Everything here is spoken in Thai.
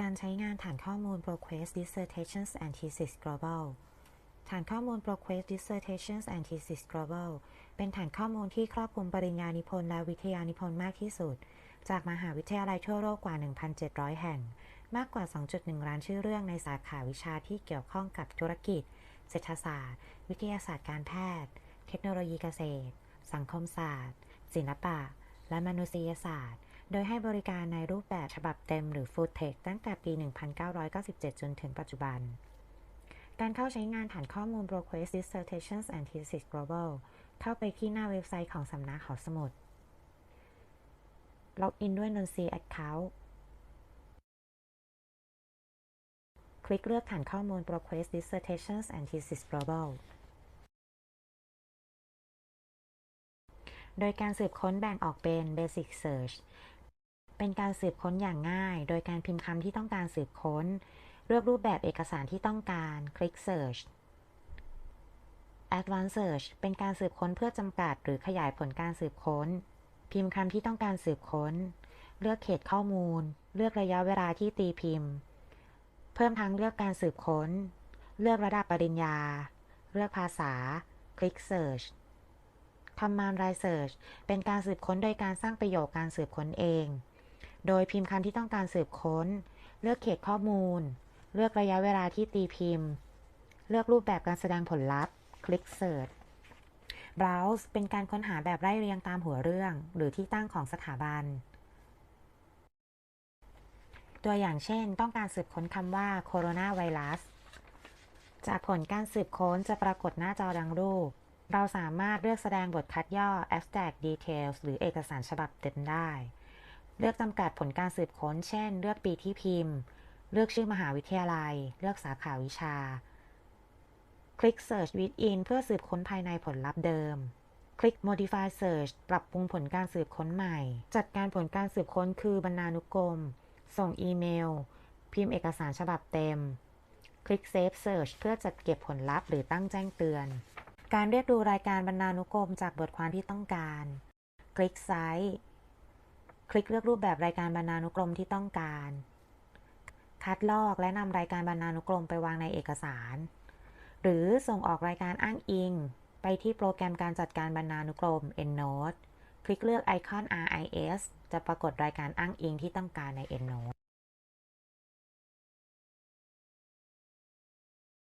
การใช้งานฐานข้อมูล ProQuest Dissertations and Thesis Global ฐานข้อมูล ProQuest Dissertations and Thesis Global เป็นฐานข้อมูลที่ครอบคลุมปริญญานิพนธ์และวิทยานิพนธ์มากที่สุด จากมหาวิทยาลัยทั่วโลกกว่า 1,700 แห่ง มากกว่า 2.1 ล้านชื่อเรื่องในสาขาวิชาที่เกี่ยวข้องกับธุรกิจ เศรษฐศาสตร์ วิทยาศาสตร์การแพทย์ เทคโนโลยีเกษตร สังคมศาสตร์ ศิลปะ และมนุษยศาสตร์ โดยให้บริการในรูปแบบฉบับเต็มหรือ Full Text ตั้งแต่ปี 1997 จนถึงปัจจุบัน การเข้าใช้งานฐานข้อมูล ProQuest Dissertations and Thesis Global เข้าไปที่หน้าเว็บไซต์ของสำนักหอสมุด ล็อกอินด้วยนนซี Account คลิกเลือกฐานข้อมูล ProQuest Dissertations and Thesis Global โดยการสืบค้นแบ่งออกเป็น Basic Search เป็นการสืบค้นอย่างง่าย โดยการพิมพ์คำที่ต้องการสืบค้น เลือกรูปแบบเอกสารที่ต้องการ คลิก Search Advanced Search เป็นการสืบค้นเพื่อจำกัด หรือขยายผลการสืบค้น พิมพ์คำที่ต้องการสืบค้น เลือกเขตข้อมูล เลือกระยะเวลาที่ตีพิมพ์ เพิ่มทางเลือกการสืบค้น เลือกระดับปริญญา เลือกภาษา คลิก Search Command Research เป็นการสืบค้นโดยการสร้างประโยคการสืบค้นเอง โดยพิมพ์คำที่ต้องการสืบค้น เลือกเขตข้อมูล เลือกระยะเวลาที่ตีพิมพ์ เลือกรูปแบบการแสดงผลลัพธ์ คลิก Search Browse เป็นการค้นหาแบบไล่เรียงตามหัวเรื่อง หรือที่ตั้งของสถาบัน ตัวอย่างเช่น ต้องการสืบค้นคำว่าโคโรนาไวรัส จากผลการสืบค้นจะปรากฏหน้าจอดังรูป เราสามารถเลือกแสดงบทคัดย่อ abstract details หรือเอกสารฉบับเต็มได้ เลือกจำกัดผลการสืบค้น เช่น เลือกปีที่พิมพ์ เลือกชื่อมหาวิทยาลัย เลือกสาขาวิชา คลิก Search within เพื่อสืบค้นภายในผลลัพธ์เดิม คลิก Modify Search ปรับปรุงผลการสืบค้นใหม่ จัดการผลการสืบค้นคือบรรณานุกรม ส่งอีเมล พิมพ์เอกสารฉบับเต็ม คลิก Save Search เพื่อจัดเก็บผลลัพธ์หรือตั้งแจ้งเตือน การเรียกดูรายการบรรณานุกรมจากบทความที่ต้องการ คลิกไซต์ คลิกเลือกรูปแบบรายการบรรณานุกรมที่ต้องการ คัดลอกและนำรายการบรรณานุกรมไปวางในเอกสาร หรือส่งออกรายการอ้างอิง ไปที่โปรแกรมการจัดการบรรณานุกรม EndNote คลิกเลือกไอคอน RIS จะปรากฏรายการอ้างอิงที่ต้องการใน EndNote